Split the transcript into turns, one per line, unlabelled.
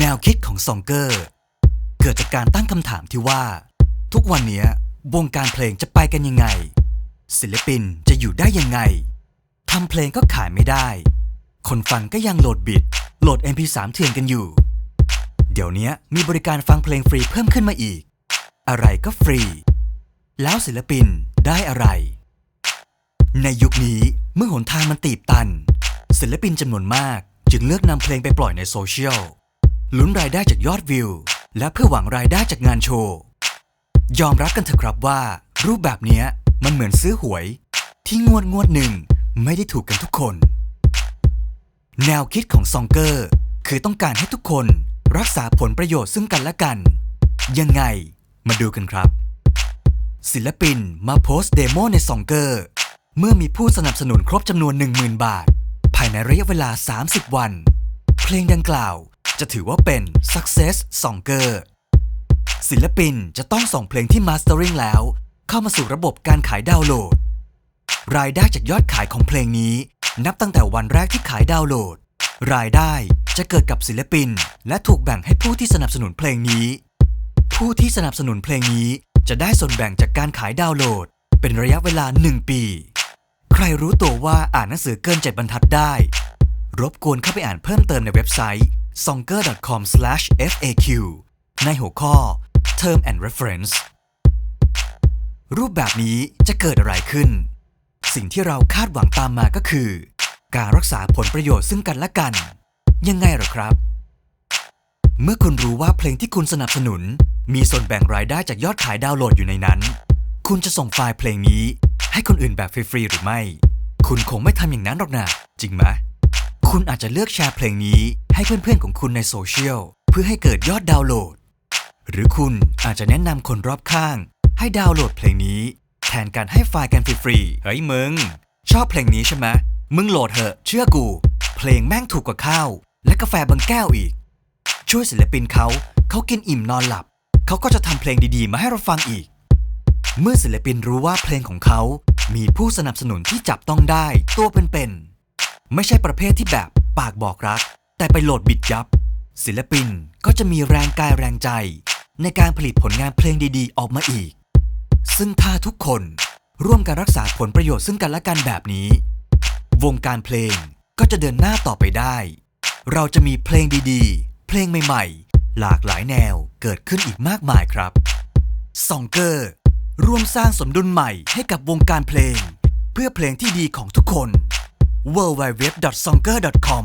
แนวคิดของซองเกอร์ เกิดจากการตั้งคำถามที่ว่า ทุกวันนี้วงการเพลงจะไปกันยังไง ศิลปินจะอยู่ได้ยังไงทำเพลงก็ขายไม่ได้ คนฟังก็ยังโหลดบิตโหลด MP3 เถื่อนกันอยู่ เดี๋ยวนี้มีบริการฟังเพลงฟรีเพิ่มขึ้นมาอีก อะไรก็ฟรี แล้วศิลปินได้อะไร ในยุคนี้เมื่อหนทางมันตีบตัน ศิลปินจำนวนมากจึงเลือกนำเพลงไปปล่อยในโซเชียล ลุ้นรายได้จากยอดวิว และเพื่อหวังรายได้จากงานโชว์ ยอมรับกันเถอะครับว่า รูปแบบนี้มันเหมือนซื้อหวย ที่งวดงวดหนึ่งไม่ได้ถูกกันทุกคน แนวคิดของซองเกอร์ คือต้องการให้ทุกคนรักษาผลประโยชน์ซึ่งกันและกัน ยังไงมาดูกันครับ ศิลปินมาโพสต์เดโมในซองเกอร์ เมื่อมีผู้สนับสนุนครบจำนวน 10,000 บาท ภายในระยะเวลา 30 วัน เพลงดังกล่าว จะถือว่าเป็น Success Songer ศิลปินจะต้องส่งเพลงที่ Mastering แล้ว เข้ามาสู่ระบบการขายดาวน์โหลด รายได้จากยอดขายของเพลงนี้ นับตั้งแต่วันแรกที่ขายดาวน์โหลด รายได้จะเกิดกับศิลปิน และถูกแบ่งให้ผู้ที่สนับสนุนเพลงนี้ ผู้ที่สนับสนุนเพลงนี้จะได้ส่วนแบ่งจากการขายดาวน์โหลด เป็นระยะเวลา 1 ปี ใครรู้ตัวว่าอ่านหนังสือเกิน7บรรทัดได้ รบกวนเข้าไปอ่านเพิ่มเติมในเว็บไซต์ songer.com/faq ในหัวข้อ Term and Reference รูปแบบนี้จะเกิดอะไรขึ้น สิ่งที่เราคาดหวังตามมาก็คือ การรักษาผลประโยชน์ซึ่งกันและกัน ยังไงหรอครับ เมื่อคุณรู้ว่าเพลงที่คุณสนับสนุน มีส่วนแบ่งรายได้จากยอดขายดาวน์โหลดอยู่ในนั้น คุณจะส่งไฟล์เพลงนี้ ให้คนอื่นแบบฟรีๆหรือไม่ คุณคงไม่ทำอย่างนั้นหรอกนะจริงไหมคุณอาจจะเลือกแชร์เพลงนี้ ให้เพื่อนๆของคุณในโซเชียลเพื่อให้เกิดยอดดาวน์โหลด หรือคุณอาจจะแนะนำคนรอบข้าง ให้ดาวน์โหลดเพลงนี้ แทนการให้ไฟล์กันฟรีๆเฮ้ยมึง ชอบเพลงนี้ใช่ไหมมึงโหลดเถอะเชื่อกู เพลงแม่งถูกกว่าข้าว และกาแฟบางแก้วอีก ช่วยศิลปินเขาเขากินอิ่มนอนหลับ เขาก็จะทำเพลงดีๆ มาให้เราฟังอีก เมื่อศิลปินรู้ว่าเพลงของเขามีผู้สนับสนุนที่จับต้องได้ตัวเป็นๆไม่ใช่ประเภทที่แบบปากบอกรัก แต่ไปโหลดบิดยับ ศิลปินก็จะมีแรงกายแรงใจ ในการผลิตผลงานเพลงดีๆ ออกมาอีก ซึ่งถ้าทุกคนร่วมกันรักษาผลประโยชน์ซึ่งกันและกันแบบนี้ วงการเพลงก็จะเดินหน้าต่อไปได้ เราจะมีเพลงดีๆ เพลงใหม่ๆ หลากหลายแนวเกิดขึ้นอีกมากมายครับซองเกอร์ร่วมสร้างสมดุลใหม่ให้กับวงการเพลง เพื่อเพลงที่ดีของทุกคน w w w s o n g e r c o m